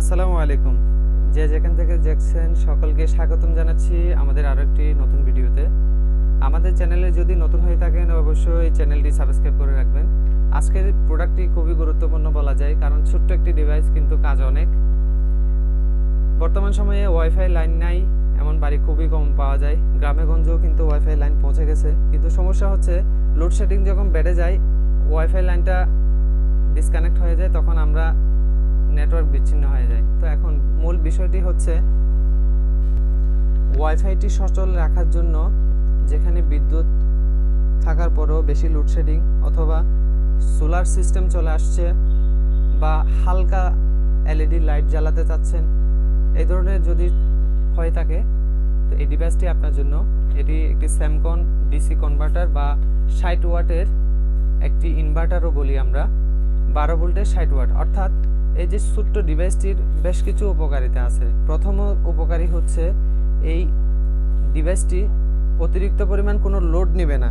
আসসালামু আলাইকুম। যে যেখান থেকে দেখছেন সকলকে স্বাগতম জানাচ্ছি আমাদের আরও একটি নতুন ভিডিওতে। আমাদের চ্যানেলে যদি নতুন হয়ে থাকেন অবশ্যই চ্যানেলটি সাবস্ক্রাইব করে রাখবেন। আজকের প্রোডাক্টটি খুবই গুরুত্বপূর্ণ বলা যায়, কারণ ছোট্ট একটি ডিভাইস কিন্তু কাজ অনেক। বর্তমান সময়ে ওয়াইফাই লাইন নাই, এমন বাড়ি খুবই কম পাওয়া যায়। গ্রামে গঞ্জেও কিন্তু ওয়াইফাই লাইন পৌঁছে গেছে। কিন্তু সমস্যা হচ্ছে লোডশেডিং যখন বেড়ে যায় ওয়াইফাই লাইনটা ডিসকানেক্ট হয়ে যায়, তখন আমরা নেটওয়ার্ক বিচ্ছিন্ন হয়ে যায়। তো এখন মূল বিষয়টি হচ্ছে ওয়াইফাইটি সচল রাখার জন্য যেখানে বিদ্যুৎ থাকার পরেও বেশি লোডশেডিং অথবা সোলার সিস্টেম চলে আসছে বা হালকা এলইডি লাইট জ্বালাতে চাচ্ছেন, এই ধরনের যদি হয়ে থাকে, তো এই ডিভাইসটি আপনার জন্য, এটি একটি স্যামকন ডিসি কনভার্টার বা ষাট ওয়াটের একটি ইনভার্টারও বলি আমরা, বারো ভোল্টের ষাট ওয়াট। অর্থাৎ এই যে ছোট্ট ডিভাইসটির বেশ কিছু উপকারিতা আছে। প্রথম উপকারী হচ্ছে এই ডিভাইসটি অতিরিক্ত পরিমাণ কোনো লোড নেবে না।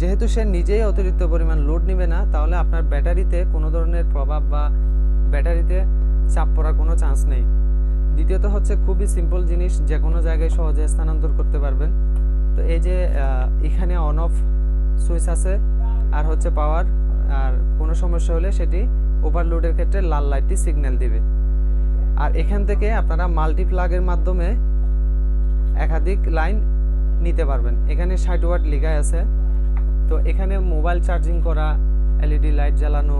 যেহেতু সে নিজেই অতিরিক্ত পরিমাণ লোড নেবে না, তাহলে আপনার ব্যাটারিতে কোনো ধরনের প্রভাব বা ব্যাটারিতে চাপ পড়ার কোনো চান্স নেই। দ্বিতীয়ত হচ্ছে খুবই সিম্পল জিনিস, যে কোনো জায়গায় সহজে স্থানান্তর করতে পারবেন। তো এই যে এখানে অন অফ সুইচ আছে, আর হচ্ছে পাওয়ার আর কোনো সমস্যা হলে সেটি ওভারলোডের ক্ষেত্রে লাল লাইটটি সিগন্যাল দিবে। আর এখান থেকে আপনারা মাল্টি প্লাগের মাধ্যমে একাধিক লাইন নিতে পারবেন। এখানে ষাট ওয়াট লেখাই আছে। তো এখানে মোবাইল চার্জিং করা এলইডি লাইট জ্বালানো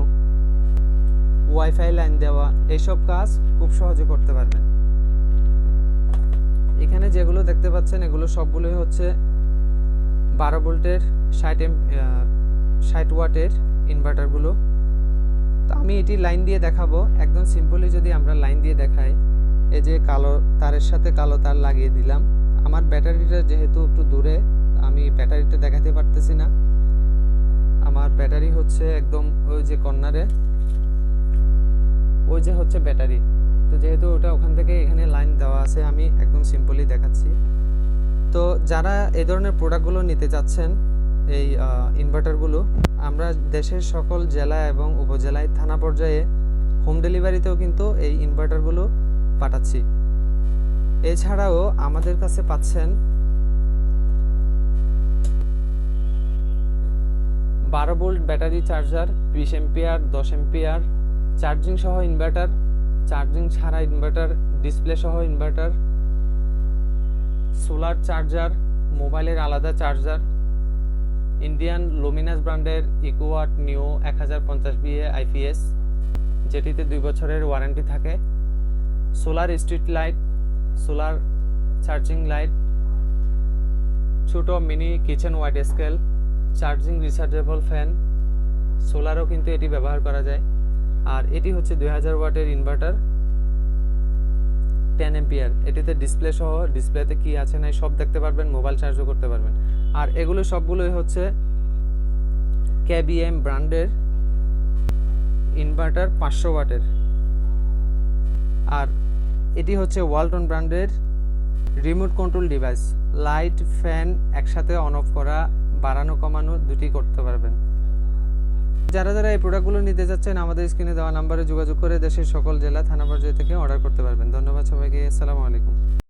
ওয়াইফাই লাইন দেওয়া এইসব কাজ খুব সহজে করতে পারবেন। এখানে যেগুলো দেখতে পাচ্ছেন, এগুলো সবগুলোই হচ্ছে বারো ভোল্টের ষাট এম ষাট ওয়াটের ইনভার্টারগুলো তো আমি এটি লাইন দিয়ে দেখাবো। একদম সিম্পলি যদি আমরা লাইন দিয়ে দেখাই, এই যে কালো তারের সাথে কালো তার লাগিয়ে দিলাম। আমার ব্যাটারিটা যেহেতু একটু দূরে, আমি ব্যাটারিটা দেখাতে পারতেছি না। আমার ব্যাটারি হচ্ছে একদম ওই যে কর্নারে, ওই যে হচ্ছে ব্যাটারি। তো যেহেতু ওটা ওখান থেকে এখানে লাইন দেওয়া আছে, আমি একদম সিম্পলি দেখাচ্ছি। তো যারা এই ধরনের প্রোডাক্টগুলো নিতে চাচ্ছেন এই ইনভার্টারগুলো আমরা দেশের সকল জেলা এবং উপজেলায় থানা পর্যায়ে হোম ডেলিভারিতেও কিন্তু এই ইনভার্টারগুলো পাঠাচ্ছি। এছাড়াও আমাদের কাছে পাচ্ছেন বারো ভোল্ট ব্যাটারি চার্জার, বিশ এম্পিয়ার, দশ এম্পিয়ার চার্জিং সহ ইনভার্টার চার্জিং ছাড়া ইনভার্টার ডিসপ্লে সহ ইনভার্টার সোলার চার্জার মোবাইলের আলাদা চার্জার ইন্ডিয়ান লুমিনাস ব্র্যান্ডের ইকোয়াট নিউ এক হাজার পঞ্চাশ বিএ আইপিএস যেটিতে দুই বছরের ওয়ারেন্টি থাকে। Solar street light, solar charging light, ছোট mini kitchen wide scale, charging rechargeable fan, সোলারও কিন্তু এটি ব্যবহার করা যায়। আর এটি হচ্ছে দুই হাজার ওয়াটের ইনভার্টার। টেন এম্পিয়ার এটিতে ডিসপ্লে সহ ডিসপ্লেতে কি আছে নাই সব দেখতে পারবেন মোবাইল চার্জও করতে পারবেন। আর এগুলো সবগুলোই হচ্ছে কেবিএম ব্র্যান্ডের ইনভার্টার পাঁচশো ওয়াটের। আর এটি হচ্ছে ওয়ালটন ব্র্যান্ডের remote control device light fan একসাথে অন অফ করা, বাড়ানো কমানো দুটি করতে পারবেন। যারা যারা এই প্রোডাক্টগুলো নিতে যাচ্ছেন, আমাদের স্ক্রিনে দেওয়া নাম্বারে যোগাযোগ করে দেশের সকল জেলা থানা পর্যায়ে থেকে অর্ডার করতে পারবেন। ধন্যবাদ সবাইকে, আসসালামু আলাইকুম।